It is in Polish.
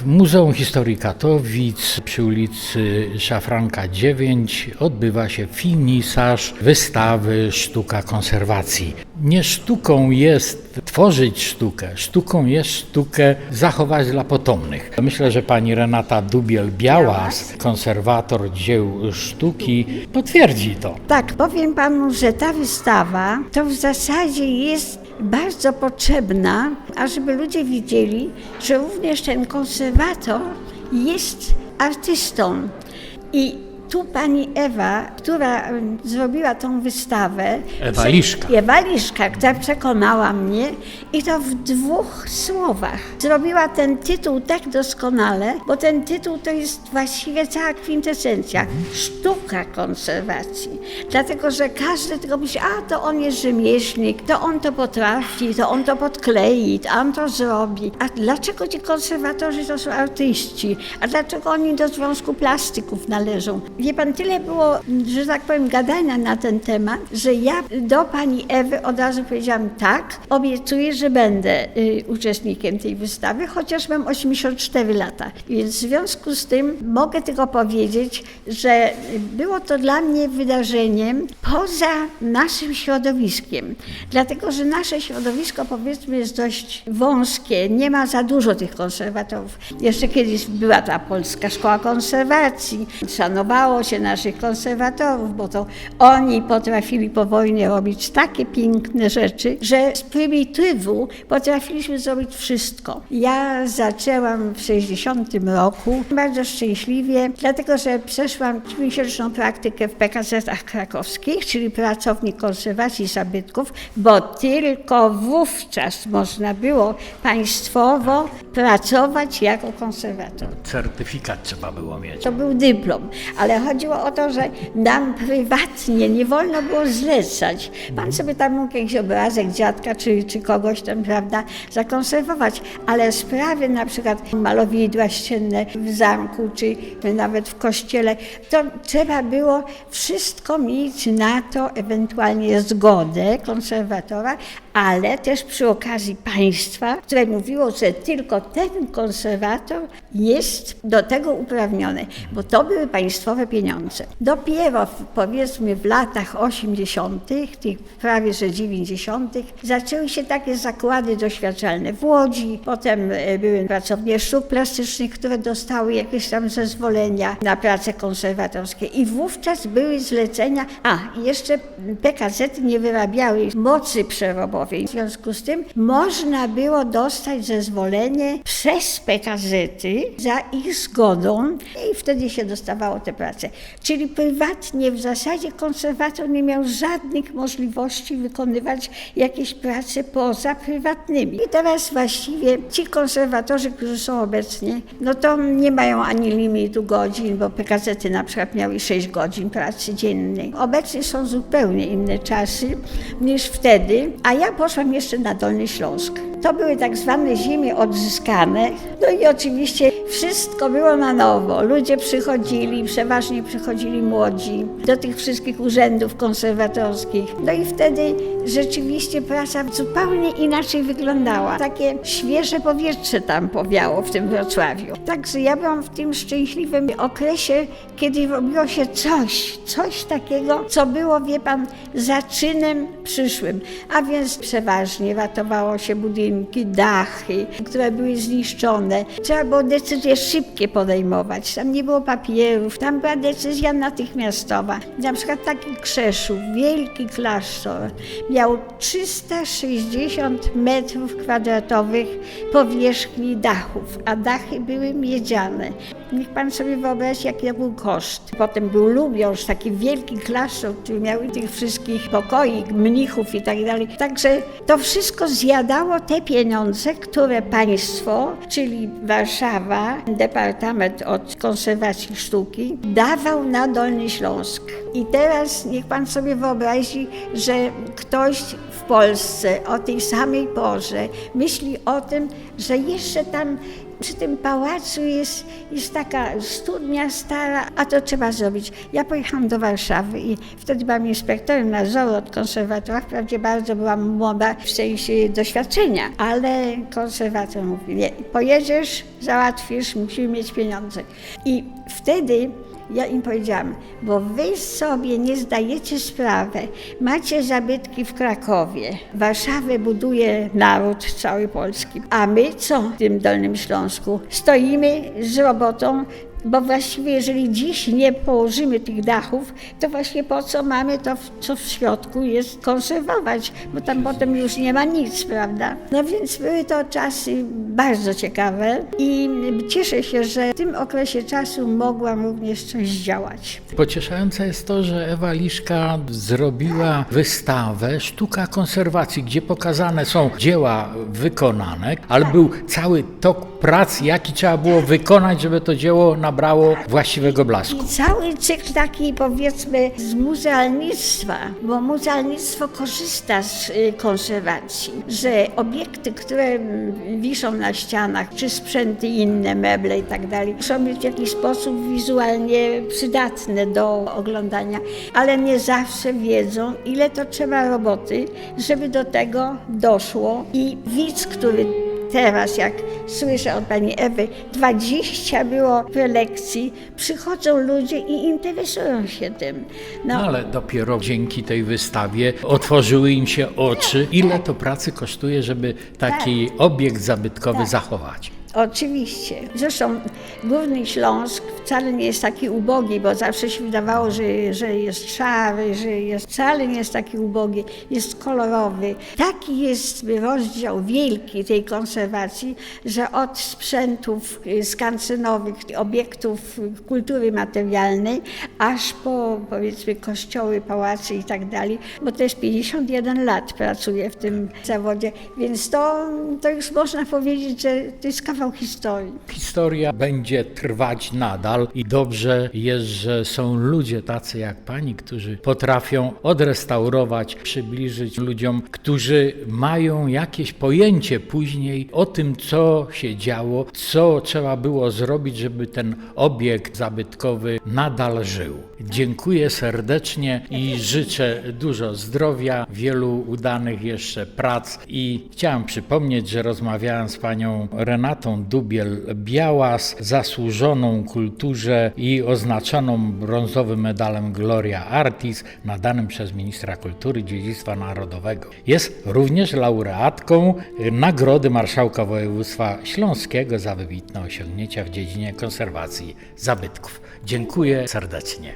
W Muzeum Historii Katowic przy ulicy Szafranka 9 odbywa się finisaż wystawy Sztuka Konserwacji. Nie sztuką jest tworzyć sztukę, sztuką jest sztukę zachować dla potomnych. Myślę, że pani Renata Dubiel-Białas, konserwator dzieł sztuki, potwierdzi to. Tak, powiem panu, że ta wystawa to w zasadzie jest bardzo potrzebna, ażeby ludzie widzieli, że również ten konserwator jest artystą. I tu pani Ewa, która zrobiła tą wystawę. Ewa Liszka. Ewa Liszka, która przekonała mnie i to w dwóch słowach. Zrobiła ten tytuł tak doskonale, bo ten tytuł to jest właściwie cała kwintesencja. Sztuka konserwacji. Dlatego, że każdy tylko myśli, a to on jest rzemieślnik, to on to potrafi, to on to podklei, to on to zrobi. A dlaczego ci konserwatorzy to są artyści? A dlaczego oni do Związku Plastyków należą? Wie pan, tyle było, że tak powiem, gadania na ten temat, że ja do pani Ewy od razu powiedziałam tak, obiecuję, że będę y, uczestnikiem tej wystawy, chociaż mam 84 lata. Więc w związku z tym mogę tylko powiedzieć, że było to dla mnie wydarzeniem poza naszym środowiskiem. Dlatego, że nasze środowisko powiedzmy jest dość wąskie, nie ma za dużo tych konserwatorów. Jeszcze kiedyś była ta Polska Szkoła Konserwacji, szanowało się naszych konserwatorów, bo to oni potrafili po wojnie robić takie piękne rzeczy, że z prymitywu potrafiliśmy zrobić wszystko. Ja zaczęłam w 60 roku, bardzo szczęśliwie, dlatego że przeszłam miesięczną praktykę w PKZ-ach krakowskich, czyli pracownik konserwacji zabytków, bo tylko wówczas można było państwowo pracować jako konserwator. Certyfikat trzeba było mieć. To był dyplom, ale chodziło o to, że nam prywatnie nie wolno było zlecać. Pan sobie tam mógł jakiś obrazek dziadka czy, czy kogoś tam, prawda, zakonserwować, ale sprawy na przykład malowidła ścienne w zamku czy nawet w kościele, to trzeba było wszystko mieć na to, ewentualnie zgodę konserwatora, ale też przy okazji państwa, które mówiło, że tylko ten konserwator jest do tego uprawniony, bo to były państwowe pieniądze. Dopiero w, powiedzmy w latach 80., tych prawie że 90., zaczęły się takie zakłady doświadczalne w Łodzi, potem e, były pracownie sztuk plastycznych, które dostały jakieś tam zezwolenia na prace konserwatorskie i wówczas były zlecenia, a jeszcze PKZ nie wyrabiały mocy przerobowej. W związku z tym można było dostać zezwolenie przez PKZ-y za ich zgodą i wtedy się dostawało te prace. Czyli prywatnie w zasadzie konserwator nie miał żadnych możliwości wykonywać jakieś prace poza prywatnymi. I teraz właściwie ci konserwatorzy, którzy są obecnie, no to nie mają ani limitu godzin, bo PKZ-y na przykład miały 6 godzin pracy dziennej. Obecnie są zupełnie inne czasy niż wtedy, a ja poszłam jeszcze na Dolny Śląsk. To były tak zwane ziemie odzyskane. No i oczywiście wszystko było na nowo. Ludzie przychodzili, przeważnie przychodzili młodzi do tych wszystkich urzędów konserwatorskich. No i wtedy rzeczywiście praca zupełnie inaczej wyglądała. Takie świeże powietrze tam powiało w tym Wrocławiu. Także ja byłam w tym szczęśliwym okresie, kiedy robiło się coś, coś takiego, co było, wie pan, zaczynem przyszłym. A więc przeważnie ratowało się budynki, dachy, które były zniszczone. Trzeba było decyzje szybkie podejmować. Tam nie było papierów, tam była decyzja natychmiastowa. Na przykład taki Krzeszów, wielki klasztor, miał 360 metrów kwadratowych powierzchni dachów, a dachy były miedziane. Niech pan sobie wyobrazi, jaki to był koszt. Potem był Lubiąż, taki wielki klasztor, który miał tych wszystkich pokoi, mnichów i tak dalej. Także to wszystko zjadało te pieniądze, które państwo, czyli Warszawa, Departament od Konserwacji Sztuki, dawał na Dolny Śląsk. I teraz niech pan sobie wyobrazi, że ktoś w Polsce o tej samej porze myśli o tym, że jeszcze tam Przy tym pałacu jest, jest taka studnia stara, a to trzeba zrobić. Ja pojechałam do Warszawy i wtedy byłam inspektorem nadzoru od konserwatora. Wprawdzie bardzo byłam młoda w sensie doświadczenia, ale konserwator mówi, nie, pojedziesz, załatwisz, musimy mieć pieniądze. I wtedy ja im powiedziałam, bo wy sobie nie zdajecie sprawy. Macie zabytki w Krakowie. Warszawę buduje naród cały polski. A my co w tym Dolnym Śląsku? Stoimy z robotą, bo właściwie jeżeli dziś nie położymy tych dachów, to właśnie po co mamy to, co w środku jest konserwować, bo tam potem już nie ma nic, prawda? No więc były to czasy bardzo ciekawe i cieszę się, że w tym okresie czasu mogłam również coś działać. Pocieszające jest to, że Ewa Liszka zrobiła wystawę Sztuka konserwacji, gdzie pokazane są dzieła wykonane, ale był cały tok prac, jaki trzeba było wykonać, żeby to dzieło nabrało właściwego blasku. I cały cykl taki powiedzmy z muzealnictwa, bo muzealnictwo korzysta z y, konserwacji, że obiekty, które wiszą na ścianach, czy sprzęty inne, meble i tak dalej, muszą być w jakiś sposób wizualnie przydatne do oglądania, ale nie zawsze wiedzą, ile to trzeba roboty, żeby do tego doszło i widz, który Teraz, jak słyszę od pani Ewy, 20 było prelekcji, przychodzą ludzie i interesują się tym. No ale dopiero dzięki tej wystawie otworzyły im się oczy, ile to pracy kosztuje, żeby taki obiekt zabytkowy zachować. Oczywiście. Zresztą Górny Śląsk wcale nie jest taki ubogi, bo zawsze się wydawało, że, że jest szary, że jest, wcale nie jest taki ubogi, jest kolorowy. Taki jest rozdział wielki tej konserwacji, że od sprzętów y, skansynowych, obiektów kultury materialnej, aż po powiedzmy kościoły, pałace i tak dalej, bo też 51 lat pracuję w tym zawodzie, więc to, to już można powiedzieć, że to jest kawał historii. Historia będzie trwać nadal i dobrze jest, że są ludzie tacy jak pani, którzy potrafią odrestaurować, przybliżyć ludziom, którzy mają jakieś pojęcie później o tym, co się działo, co trzeba było zrobić, żeby ten obiekt zabytkowy nadal żył. Dziękuję serdecznie i życzę dużo zdrowia, wielu udanych jeszcze prac i chciałem przypomnieć, że rozmawiałem z panią Renatą Dubiel-Białas, zasłużoną kulturze i oznaczoną brązowym medalem Gloria Artis, nadanym przez ministra kultury i dziedzictwa narodowego. Jest również laureatką Nagrody Marszałka Województwa Śląskiego za wybitne osiągnięcia w dziedzinie konserwacji zabytków. Dziękuję serdecznie.